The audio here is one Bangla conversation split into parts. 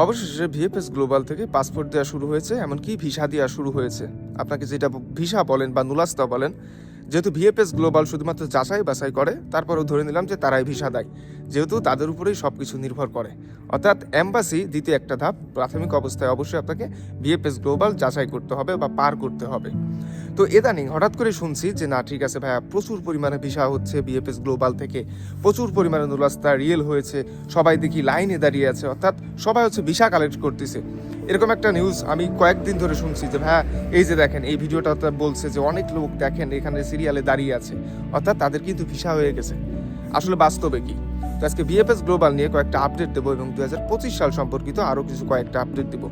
অবশেষে ভিএফএস গ্লোবাল থেকে পাসপোর্ট দেওয়া শুরু হয়েছে, এমনকি ভিসা দেওয়া শুরু হয়েছে। আপনাকে যেটা ভিসা বলেন বা নুলাস্তা বলেন, যেহেতু ভিএফএস গ্লোবাল শুধুমাত্র যাচাই বাছাই করে, তারপরেও ধরে নিলাম যে তারাই ভিসা দেয়, যেহেতু তাদের উপরেই সব কিছু নির্ভর করে। অর্থাৎ অ্যাম্বাসি দ্বিতীয় একটা ধাপ, প্রাথমিক অবস্থায় অবশ্যই আপনাকে ভিএফএস গ্লোবাল যাচাই করতে হবে বা পার করতে হবে। তো এদানিং হঠাৎ করে শুনছি যে, না, ঠিক আছে ভাইয়া, প্রচুর পরিমাণে ভিসা হচ্ছে বিএফএস গ্লোবাল থেকে। প্রচুর পরিমাণে নুলাস্তা রিয়েল হয়েছে। সবাই দেখি লাইনে দাঁড়িয়ে আছে, অর্থাৎ সবাই হচ্ছে ভিসা কালেক্ট করতেছে। এরকম একটা নিউজ আমি কয়েকদিন ধরে শুনছি যে, ভাইয়া, এই যে দেখেন, এই ভিডিওটা বলছে যে, অনেক লোক দেখেন এখানে সিরিয়ালে দাঁড়িয়ে আছে, অর্থাৎ তাদের কিন্তু ভিসা হয়ে গেছে। আসলে বাস্তবে কি? তো আজকে বিএফএস গ্লোবাল নিয়ে কয়েকটা আপডেট দেবো এবং দু হাজার পঁচিশ সাল সম্পর্কিত আরও কিছু কয়েকটা আপডেট দেবো।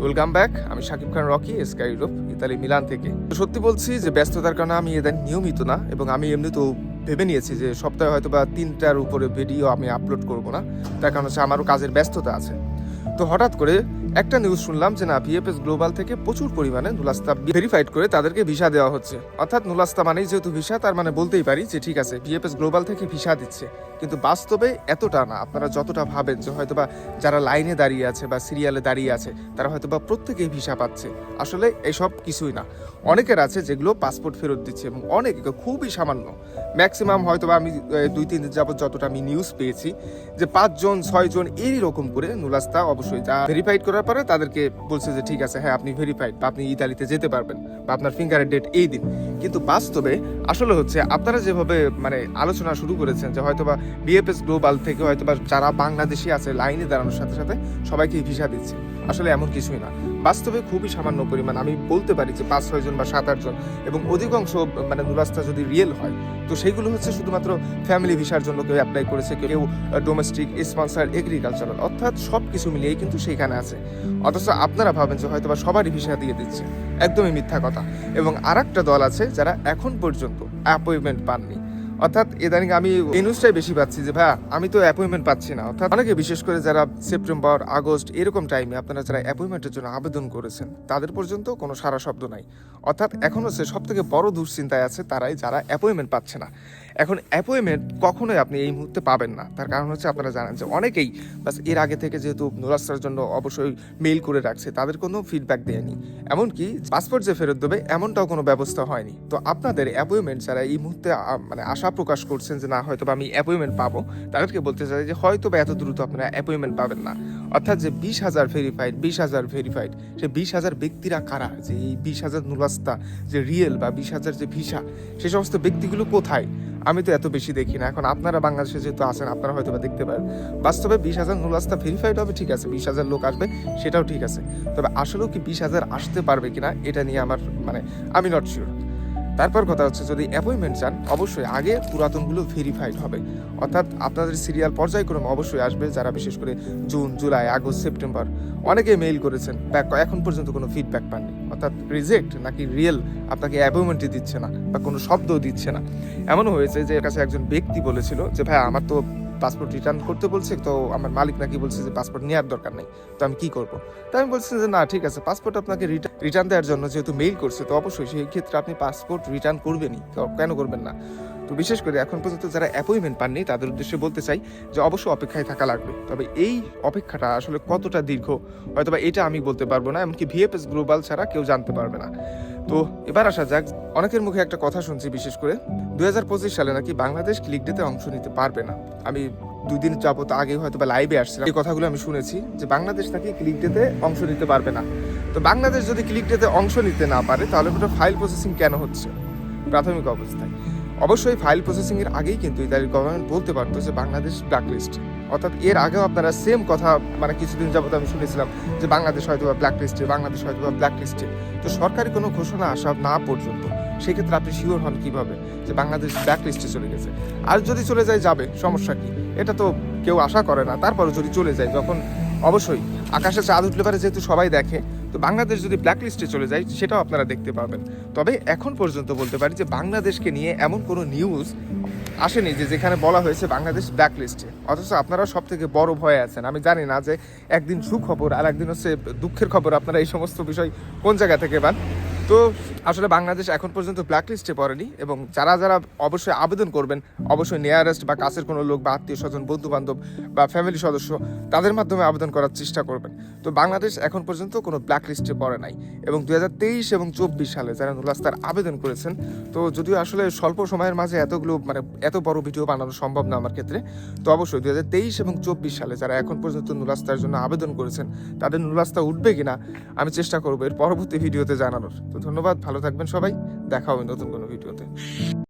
ওয়েলকাম ব্যাক আমি Shakib Khan Rocky Sky Europe Italy, Milan থেকে। তো সত্যি বলছি যে ব্যস্ততার কারণে আমি এদের নিয়মিত না, এবং আমি এমনিতেও ভেবে নিয়েছি যে সপ্তাহে হয়তো বা তিনটার উপরে ভিডিও আমি আপলোড করব না। তার কারণ হচ্ছে আমারও কাজের ব্যস্ততা আছে। তো হঠাৎ করে একটা নিউজ শুনলাম যে না ভিএফএস গ্লোবাল থেকে প্রচুর পরিমাণে নুলাস্তা ভেরিফাইড করে তাদেরকে ভিসা দেওয়া হচ্ছে। অর্থাৎ নুলাস্তা মানেই যেহেতু ভিসা তার মানে বলতেই পারি যে ঠিক আছে ভিএফএস গ্লোবাল থেকে ভিসা দিচ্ছে। কিন্তু বাস্তবে এতটা না। আপনারা যতটা ভাবেন যে হয়তোবা যারা লাইনে দাঁড়িয়ে আছে বা সিরিয়ালে দাঁড়িয়ে আছে, তারা হয়তোবা প্রত্যেকেই ভিসা পাচ্ছে। আসলে এসব কিছুই না। অনেকের আছে যেগুলো পাসপোর্ট ফেরত দিচ্ছে এবং অনেক খুবই সামান্য। ম্যাক্সিমাম হয়তোবা আমি দুই, তিন দিন যাবত যতটা আমি নিউজ পেয়েছি, যে পাঁচজন, ছয়জন এই রকম করে নুলাস্তা অবশ্যই যা ভেরিফাইড করার পরে তাদেরকে বলছে যে, ঠিক আছে হ্যাঁ আপনি ভেরিফাইড বা আপনি ইতালিতে যেতে পারবেন বা আপনার ফিঙ্গারের ডেট এই দিন। কিন্তু বাস্তবে আসলে হচ্ছে আপনারা যেভাবে মানে আলোচনা শুরু করেছেন যে হয়তোবা বিএফএস গ্লোবাল থেকে হয়তোবা যারা বাংলাদেশি আছে, লাইনে দাঁড়ানোর সাথে সাথে সবাইকে ভিসা দিচ্ছে। আসলে এমন কিছুই না। বাস্তবে খুবই সামান্য পরিমাণ, আমি বলতে পারি যে পাঁচ, ছয় জন বা সাত, আট জন এবং অধিকাংশ মানে নুরাস্তা যদি রিয়েল হয়, তো সেইগুলো হচ্ছে শুধুমাত্র ফ্যামিলি ভিসার জন্য কেউ অ্যাপ্লাই করেছে, কেউ ডোমেস্টিক স্পন্সার এগ্রিকালচারাল অর্থাৎ সব কিছু মিলিয়েই কিন্তু সেইখানে আছে। অথচ আপনারা ভাবেন যে হয়তো বা সবারই ভিসা দিয়ে দিচ্ছে। একদমই মিথ্যা কথা। এবং আর দল আছে যারা এখন পর্যন্ত অ্যাপয়েন্টমেন্ট পাননি। অর্থাৎ ইদানিং আমি এই নিউজটাই বেশি পাচ্ছি যে, ভাইয়া, আমি তো অ্যাপয়েন্টমেন্ট পাচ্ছি না। অর্থাৎ অনেকে বিশেষ করে যারা সেপ্টেম্বর আগস্ট এরকম টাইমে আপনারা যারা অ্যাপয়েন্টমেন্টের জন্য আবেদন করেছেন, তাদের পর্যন্ত কোনো সারা শব্দ নাই। অর্থাৎ এখন হচ্ছে সব থেকে বড় দুশ্চিন্তায় আছে তারাই যারা অ্যাপয়েন্টমেন্ট পাচ্ছে না। এখন অ্যাপয়েন্টমেন্ট কখনোই আপনি এই মুহূর্তে পাবেন না। তার কারণ হচ্ছে আপনারা জানেন যে, অনেকেই বাসের আগে থেকে যেহেতু নোরাস্তার জন্য অবশ্যই মেইল করে রাখছে, তাদের কোনো ফিডব্যাক দেয়নি। এমনকি পাসপোর্ট যে ফেরত দেবে, এমনটাও কোনো ব্যবস্থা হয়নি। তো আপনাদের অ্যাপয়েন্টমেন্ট যারা এই মুহূর্তে মানে আশা প্রকাশ করছেন যে না, হয়তো আমি অ্যাপয়েন্টমেন্ট পাবো। তাদেরকে বলতে চাই যে, হয়তো বা এত দ্রুত আপনারা অ্যাপয়েন্টমেন্ট পাবেন না। অর্থাৎ যে বিশ হাজার ভেরিফাইড বিশ হাজার ভেরিফাইড সে বিশ হাজার ব্যক্তিরা কারা? যে এই বিশ হাজার নুলাস্তা, যে রিয়েল বা বিশ হাজার যে ভিসা, সে সমস্ত ব্যক্তিগুলো কোথায়? আমি তো এত বেশি দেখি না। এখন আপনারা বাংলাদেশে যেহেতু আছেন, আপনারা হয়তো বা দেখতে পারেন। বাস্তবে বিশ হাজার নুলাস্তা ভেরিফাইড হবে, ঠিক আছে। বিশ হাজার লোক আসবে, সেটাও ঠিক আছে। তবে আসলেও কি বিশ হাজার আসতে পারবে কিনা, এটা নিয়ে আমার মানে আমি নট শিওর তারপর কথা হচ্ছে, যদি অ্যাপয়েন্টমেন্ট চান, অবশ্যই আগে পুরাতনগুলো ভেরিফাইড হবে। অর্থাৎ আপনাদের সিরিয়াল পর্যায়ক্রমে অবশ্যই আসবে, যারা বিশেষ করে জুন, জুলাই, আগস্ট, সেপ্টেম্বর। অনেকে মেইল করেছেন ব্যাক এখন পর্যন্ত কোনো ফিডব্যাক পাননি। অর্থাৎ রিজেক্ট নাকি রিয়েল আপনাকে অ্যাপয়েন্টমেন্টই দিচ্ছে না বা কোনো শব্দও দিচ্ছে না। এমনও হয়েছে যে এর কাছে একজন ব্যক্তি বলেছিল যে, ভাই, আমার তো পাসপোর্ট রিটার্ন করতে বলছে, তো আমার মালিক নাকি বলছে যে পাসপোর্ট নেওয়ার দরকার নেই, তো আমি কি করব? তো আমি বলছি যে না, ঠিক আছে পাসপোর্ট আপনাকে রিটার্ন দেওয়ার জন্য যেহেতু মেইল করছে, তো অবশ্যই সেই ক্ষেত্রে আপনি পাসপোর্ট রিটার্ন করবেনই কেন করবেন না? তো বিশেষ করে এখন পর্যন্ত যারা অ্যাপয়েন্টমেন্ট পাননি, তাদের উদ্দেশ্যে বলতে চাই যে অবশ্যই অপেক্ষায় থাকা লাগবে। তবে এই অপেক্ষাটা আসলে কতটা দীর্ঘ, হয়তোবা এটা আমি বলতে পারব না, এমনকি ভিএফএস গ্লোবাল ছাড়া কেউ জানতে পারবে না। তো এবার আসা যাক, অনেকের মুখে একটা কথা শুনছি বিশেষ করে দু হাজার পঁচিশ সালে নাকি বাংলাদেশ ক্লিক ডেতে অংশ নিতে পারবে না। আমি দুই দিন যাবত আগে হয়তো বা লাইভে আসছিলাম। এই কথাগুলো আমি শুনেছি যে বাংলাদেশ নাকি ক্লিক ডেতে অংশ নিতে পারবে না। তো বাংলাদেশ যদি ক্লিক ডেতে অংশ নিতে না পারে, তাহলে ওটা ফাইল প্রসেসিং কেন হচ্ছে? প্রাথমিক অবস্থায়। অবশ্যই ফাইল প্রসেসিং এর আগেই কিন্তু ইতালির গভর্নমেন্ট বলতে পারতো যে বাংলাদেশ ব্ল্যাকলিস্ট অর্থাৎ এর আগেও আপনারা সেম কথা মানে কিছুদিন যাবত আমি শুনেছিলাম যে বাংলাদেশ হয়তো বা ব্ল্যাক লিস্টে বাংলাদেশ হয়তো বা ব্ল্যাক লিস্টে তো সরকারি কোনো ঘোষণা আসা না পর্যন্ত সেক্ষেত্রে আপনি শিওর হন কীভাবে যে বাংলাদেশ ব্ল্যাক লিস্টে চলে গেছে? আর যদি চলে যায়, যাবে, সমস্যা কি? এটা তো কেউ আশা করে না। তারপরে যদি চলে যায়, যখন অবশ্যই আকাশে চাঁদ উঠলে পারে যেহেতু সবাই দেখে তো বাংলাদেশ যদি ব্ল্যাক লিস্টে চলে যায়, সেটাও আপনারা দেখতে পাবেন। তবে এখন পর্যন্ত বলতে পারি যে বাংলাদেশকে নিয়ে এমন কোনো নিউজ আসেনি যে যেখানে বলা হয়েছে বাংলাদেশ ব্ল্যাক লিস্টে অথচ আপনারা সব থেকে বড় ভয়ে আছেন। আমি জানি না যে একদিন সুখবর আর একদিন হচ্ছে দুঃখের খবর। আপনারা এই সমস্ত বিষয় কোন জায়গা থেকে পান? তো আসলে বাংলাদেশ এখন পর্যন্ত ব্ল্যাক লিস্টে পড়েনি এবং যারা যারা অবশ্যই আবেদন করবেন, অবশ্যই নিয়ারেস্ট বা কাছের কোনো লোক বা আত্মীয় স্বজন বন্ধু বান্ধব বা ফ্যামিলি সদস্য, তাদের মাধ্যমে আবেদন করার চেষ্টা করবেন। তো বাংলাদেশ এখন পর্যন্ত কোনো ব্ল্যাক লিস্টে পড়ে নাই এবং দুই হাজার তেইশ এবং চব্বিশ সালে যারা নুলাস্তার আবেদন করেছেন, তো যদিও আসলে স্বল্প সময়ের মাঝে এতগুলো মানে এত বড় ভিডিও বানানো সম্ভব না আমার ক্ষেত্রে, তো অবশ্যই দু হাজার তেইশ এবং চব্বিশ সালে যারা এখন পর্যন্ত নুলাস্তার জন্য আবেদন করেছেন, তাদের নুলাস্তা উঠবে কিনা আমি চেষ্টা করব এর পরবর্তী ভিডিওতে জানানোর। তো ধন্যবাদ ভালো থাকবেন সবাই। দেখা হবে নতুন কোনো ভিডিওতে।